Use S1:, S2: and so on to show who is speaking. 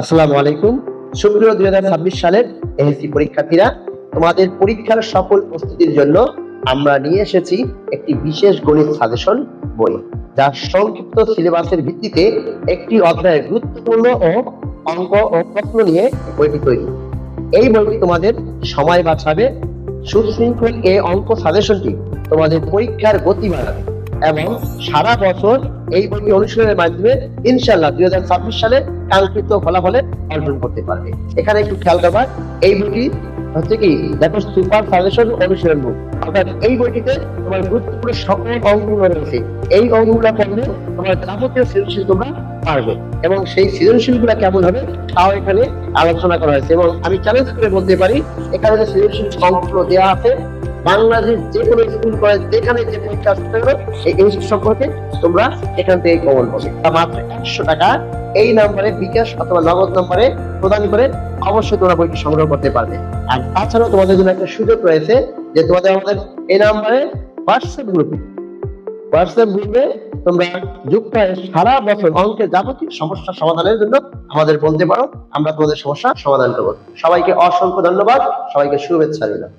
S1: আসসালামু আলাইকুম। সুপ্রিয় দুই হাজার ছাব্বিশ সালের পরীক্ষার্থীরা, তোমাদের পরীক্ষার সফল প্রস্তুতির জন্য আমরা নিয়ে এসেছি একটি বিশেষ গণিত সাজেশন বই, যা সংক্ষিপ্ত সিলেবাসের ভিত্তিতে একটি অধ্যায়ের গুরুত্বপূর্ণ ও অঙ্ক ও প্রশ্ন নিয়ে বইটি তৈরি। এই বইটি তোমাদের সময় বাঁচাবে। সুশৃঙ্খল এই অঙ্ক সাজেশনটি তোমাদের পরীক্ষার গতি বাড়াবে। এবং সারা বছর এই বইটি অনুশীলনের মাধ্যমে ইনশাল্লাহ দুই হাজার ছাব্বিশ সালে কাঙ্ক্ষিত ফলাফলে অর্জন করতে পারবে। এখানে একটু খেয়াল করবা এই বইটি হচ্ছে কি, দেখো, সুপার সাজেশন অনুশীলন বুক অর্থাৎ এই বইটিতে তোমার গুরুত্বপূর্ণ সকল অঙ্কগুলো রয়েছে। এই অঙ্কগুলো পড়লে তোমার যাবতীয় সৃজনশীল তোমরা পারবে এবং সেই সৃজনশীলগুলা কেমন হবে তাও এখানে আলোচনা করা হয়েছে এবং আমি চ্যালেঞ্জ করে বলতে পারি, এখানে যে সৃজনশীল অঙ্কগুলো দেওয়া আছে বাংলাদেশ যে কোনো স্কুল কলেজ যেখানে যে পরীক্ষা আসতে পারো এই ইনস্টিটিউট সম্পর্কে তোমরা এখান থেকে কমন পাবে। মাত্র একশো টাকা। এই নাম্বারে বিকাশ অথবা নগদ নাম্বারে প্রদান করে অবশ্যই তোমরা বইটি সংগ্রহ করতে পারবে। আর তাছাড়াও তোমাদের জন্য একটা সুযোগ রয়েছে যে তোমাদের আমাদের এই নাম্বারে হোয়াটসঅ্যাপ গ্রুপে হোয়াটসঅ্যাপ গ্রুপে তোমরা যুক্ত হয়ে সারা বছর অঙ্কের যাবতীয় সমস্যা সমাধানের জন্য আমাদের বলতে পারো। আমরা তোমাদের সমস্যা সমাধান করব। সবাইকে অসংখ্য ধন্যবাদ। সবাইকে শুভেচ্ছা দিলাম